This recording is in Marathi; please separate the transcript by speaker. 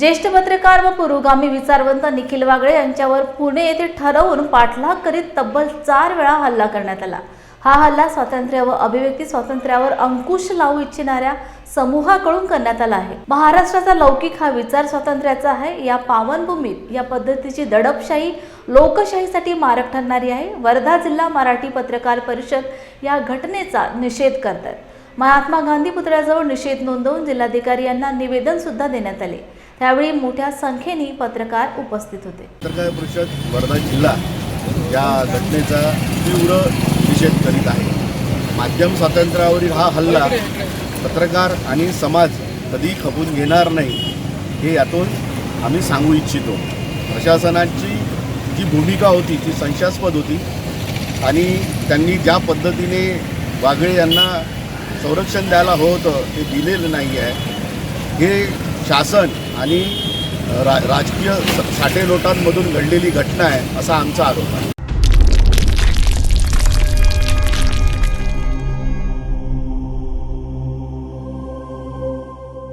Speaker 1: ज्येष्ठ पत्रकार व पुरोगामी विचारवंत निखिल वागळे यांच्यावर पुणे येथे ठरवून पाठलाग करीत तब्बल चार वेळा हल्ला करण्यात आला. हा हल्ला स्वातंत्र्य व अभिव्यक्ती स्वातंत्र्यावर अंकुश लावू इच्छिणाऱ्या समूहाकडून करण्यात आला आहे. महाराष्ट्राचा लौकिक हा विचार स्वातंत्र्याचा आहे. या पावनभूमीत या पद्धतीची दडपशाही लोकशाहीसाठी मारक ठरणारी आहे. वर्धा जिल्हा मराठी पत्रकार परिषद या घटनेचा निषेध करतात. महात्मा गांधी पुतळ्याजवळ निषेध नोंदवून जिल्हाधिकारी यांना निवेदन सुद्धा देण्यात आले. त्यावेळी मोठ्या संख्येने पत्रकार उपस्थित होते.
Speaker 2: पत्रकार परिषद वर्धा जिल्हा या घटनेचा तीव्र निषेध करीत आहे. माध्यम स्वातंत्र्यावरील हा हल्ला पत्रकार आणि समाज कधी खपून घेणार नाही हे यातून आम्ही सांगू इच्छितो. प्रशासनाची जी भूमिका होती ती संशयास्पद होती आणि त्यांनी ज्या पद्धतीने वागळे यांना संरक्षण द्यायला हवं होतं ते दिलेलं नाही आहे हे शासन आणि रा राजकीय स- साठे नोटांमधून घडलेली घटना आहे असा आमचा आरोप आहे.